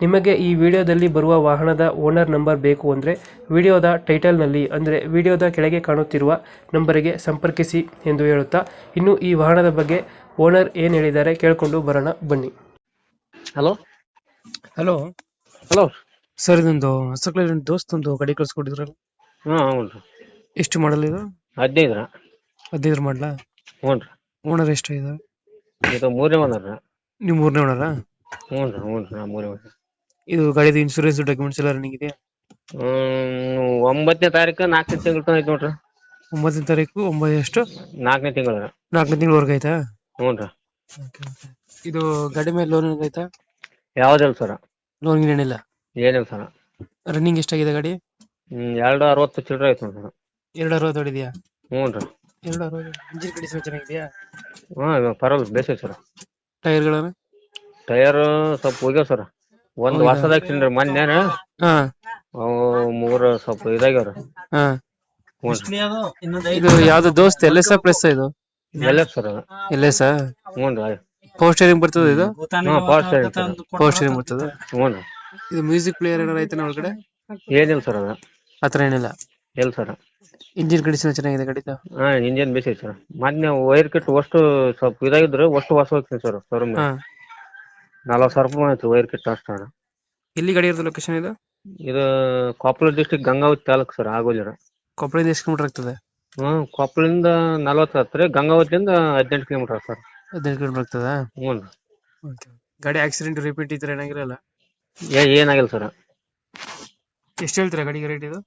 ನಿಮಗೆ ಈ ವಿಡಿಯೋದಲ್ಲಿ ಬರುವ ವಾಹನದ ಓನರ್ ನಂಬರ್ ಬೇಕು ಅಂದರೆ ವಿಡಿಯೋದ ಟೈಟಲ್ನಲ್ಲಿ ಅಂದರೆ ವಿಡಿಯೋದ ಕೆಳಗೆ ಕಾಣುತ್ತಿರುವ ನಂಬರಿಗೆ ಸಂಪರ್ಕಿಸಿ ಎಂದು ಹೇಳುತ್ತಾ ಇನ್ನು ಈ ವಾಹನದ ಬಗ್ಗೆ ಓನರ್ ಏನು ಹೇಳಿದ್ದಾರೆ ಕೇಳಿಕೊಂಡು ಬರೋಣ ಬನ್ನಿ. ಹಲೋ? ಹಲೋ? ಹಲೋ? ಸರ್ ಇದೊಂದು ಹೊಸ ದೋಸ್ತ್ ಒಂದು ಗಾಡಿ ಕಳ್ಸ್ಕೊಟ್ಟಿದ್ರಲ್ಲ? ಹ್ಞೂ ಎಷ್ಟು ಮಾಡಲ್ ಇದು? ಹದಿನೈದು ರೀ ಹದಿನೈದು ಮಾಡಲ? ಹ್ಞೂ ರೀ. ಓನರ್ ಎಷ್ಟು ಇದೆ? ಇದು ಮೂರನೇ ಓನರ್. ನೀವು ಮೂರನೇ ಓನರಾ? ಹ್ಞೂ ರೀ ಹ್ಞೂ ಮೂರನೇ ಒಂದ ಇದು ಗಾಡಿದು ಇನ್ಶೂರೆನ್ಸ್ ಡಾಕ್ಯುಮೆಂಟ್ಸ್ ಎಲ್ಲ ರನ್ನಿಂಗ್ ಇದೆಯಾ? ಹ್ಮ್, ಒಂಬತ್ತನೇ ತಾರೀಕು ನಾಲ್ಕನೇ ತಿಂಗಳ ತನಕ ಐತಿ ನೋಡ್ರಿ. ಒಂಬತ್ತನೇ ತಾರೀಕು ಒಂಬತ್ತು ಎಷ್ಟು? ನಾಲ್ಕನೇ ತಿಂಗಳ. ನಾಲ್ಕನೇ ತಿಂಗಳವರೆಗೆ ಆಯ್ತಾ? ಹ್ಞೂ ರೀ. ಇದು ಗಾಡಿ ಮೇಲೆ ಲೋನ್ ಆಯ್ತಾ? ಯಾವ್ದಿಲ್ಲ ಸರ. ಲೋನ್ ಏನಿಲ್ಲ? ಏನಿಲ್ಲ ಸರ. ರನ್ನಿಂಗ್ ಎಷ್ಟಾಗಿದೆ ಗಾಡಿ? ಹ್ಮ್ ಎರಡು ಅರವತ್ತು ಚಿಲ್ಲರೆ ಐತಿ ನೋಡ್ರಿ. ಎರಡು ಅರವತ್ತು ಹೊಡಿದ್ಯಾ? ಹ್ಞೂನ್ರಿ ಎರಡು ಅರವತ್ತು ಇಂಜಿನ್ ಕಂಡೀಷನ್ ಚೆನ್ನಾಗಿದೆಯಾ? ಹಾಂ ಪರವಾಗಿಲ್ಲ ಬೇಸಿಗೆ ಸರ. ಟೈರ್ಗಳನ್ನು ಟೈರ್ ಸ್ವಲ್ಪ ಹೋಗ್ಯಾವ ಸರ್. ಒಂದು ಹೌದಾ? ತಿನ್ರಿ ಮೊನ್ನೆ. ಹಾ. ಅವು ಮೂರು ಸ್ವಲ್ಪ ಇದಾಗ್ಯಾವ್ರ. ಹಾ. ಇದು ಯಾವ್ದು ದೋಸ್ತ್ ಎಲ್ ಎಸ್ ಪ್ಲಸ್ ಇದು? ಎಲ್ಲ ಸರ್ ಅದು. ಸರ್ ಹ್ಞೂ ರೀ ಪವರ್ ಸ್ಟೇರಿಂಗ್ ಬರ್ತದ ಇದು? ಹಾ power steering sir power steering ಬರ್ತದ? ಹ್ಞೂ ರೀ ಇದು ಮ್ಯೂಸಿಕ್ ಪ್ಲೇಯರ್ ಏನಾರ ಐತೆ ಒಳಗಡೆ? ಏನಿಲ್ಲ ಸರ್ ಅದ. ಆತರ ಏನಿಲ್ಲ? ಇಲ್ಲ ಸರ್. ಇಂಜಿನ್ ಕಂಡೀಷನ್ ಚೆನ್ನಾಗಿದೆ ಕಡಿತ ಹಾ ಇಂಜಿನ್ ಬೇಸಿ ಸರ್. ಮೊನ್ನೆ ವೈರ್ ಕಿಟ್ ಅಷ್ಟು ಸ್ವಲ್ಪ ಇದಾಗಿದ್ರು ಅಷ್ಟು ವಾಸ ಹೋಗ್ತೀನಿ ಸರ್ ಶೋರೂಮ್ ಹಾ. ನಲ್ವತ್ತು ಸಾವಿರ ರೂಪಾಯಿ ಆಯ್ತು ವೈರ್ ಕಿಟ್ ಅಷ್ಟು ಅಣ್ಣ ಎಲ್ಲಿ ಗಾಡಿ ಇರೋದು ಲೊಕೇಶನ್ ಇದು? ಇದು ಕೊಪ್ಪಳ ಡಿಸ್ಟಿಕ್ ಗಂಗಾವತಿ ತಾಲೂಕು ಸರ್ ಆಗೋಲಿರ ಕೊಪ್ಪಳದಿಂದ ಎಷ್ಟು ಕಿಲೋಮೀಟರ್ ಆಗ್ತದೆ? ಹ್ಮ್ ಕೊಪ್ಪಳಿಂದ ನಲ್ವತ್ತು ಹತ್ತಿರ ಗಂಗಾವತಿಯಿಂದ ಹದಿನೆಂಟು ಕಿಲೋಮೀಟರ್ ಸರ್. ಹದಿನೈದು ಕಿಲೋಮೀಟರ್ ಆಗ್ತದೆ? ಹ್ಞೂ ಗಾಡಿ ಆಕ್ಸಿಡೆಂಟ್ ರಿಪೀಟ್ ಇದ್ರೆ ಏನಾಗಿರಲ್ಲ? ಏ ಏನಾಗಿಲ್ಲ ಸರ್. ಎಷ್ಟು ಹೇಳ್ತೀರಾ ಗಾಡಿಗೆ ರೇಟ್ ಇದು?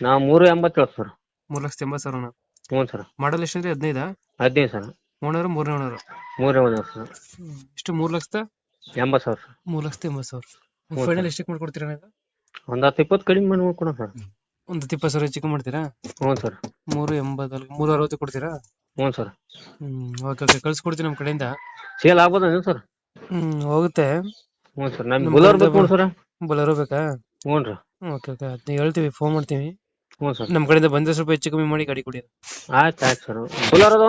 ನಾವು ಮೂರು ಎಂಬತ್ತೇಳು ಸರ್. ಮೂರು ಲಕ್ಷದ ಎಂಬತ್ತು ಸಾವಿರ ಹ್ಞೂ ಸರ್. ಮಾಡಲ್ ಎಷ್ಟು ಅಂದ್ರೆ ಹದಿನೈದಾ? ಹದಿನೈದು ಸರ್. ಓನರ್ ಮೂರನೇ ಓನರ್ ಮೂರೇ ಒಂದು ಸರ್ ಎಷ್ಟು ಮೂರು ಲಕ್ಷದ? ಎಂಬತ್ತು ಸಾವಿರ ಮೂರ್ ಲಕ್ಷದ ಎಂಬತ್ತು ಸಾವಿರ ಫೈನಲ್. ಎಷ್ಟಕ್ಕೆ ಮಾಡ್ಕೊಡ್ತೀರಾ ನೀವು ಒಂದು ಹತ್ತು ಇಪ್ಪತ್ತು ಕಡಿಮೆ ಮಾಡಿ ಮಾಡ್ಕೊಡೋಣ ಸರ್. ಒಂದು ಇಪ್ಪತ್ತು ಸಾವಿರ ಹೆಚ್ಚಿಗೆ ಮಾಡ್ತೀರಾ? ಹ್ಞೂ ಸರ್. ಮೂರು ಎಂಬತ್ತು ಮೂರು ಅರವತ್ತು ಕೊಡ್ತೀರಾ? ಹ್ಞೂ ಸರ್. ಹ್ಮ್ ಓಕೆ ಓಕೆ ಕಳ್ಸಿಕೊಡ್ತೀನಿ ನಮ್ಮ ಕಡೆಯಿಂದ. Sale ಆಗ್ಬೋದೇನು sir? ಹ್ಮ್ ಹೋಗುತ್ತೆ. ಹ್ಞೂ ಸರ್. ನಮ್ಗೆ ನಮ್ಮ ಬುಲರ್ ಬೇಕು ಸರ್. ಬೊಲೆರೋ ಬೇಕಾ? ಹ್ಞೂ ರೀ. ಓಕೆ ಓಕೆ ಅದನ್ನ ಹೇಳ್ತೀವಿ ಫೋನ್ ಮಾಡ್ತೀವಿ. ಹ್ಞೂ ಸರ್. ನಮ್ಮ ಕಡೆಯಿಂದ ಬಂದ್ರೆ ಸ್ವಲ್ಪ ಹೆಚ್ಚು ಕಮ್ಮಿ ಮಾಡಿ ಗಾಡಿ ಕೊಡಿ. ಆಯ್ತು ಆಯ್ತು ಸರ್. ಬುಲರ್ ಅದ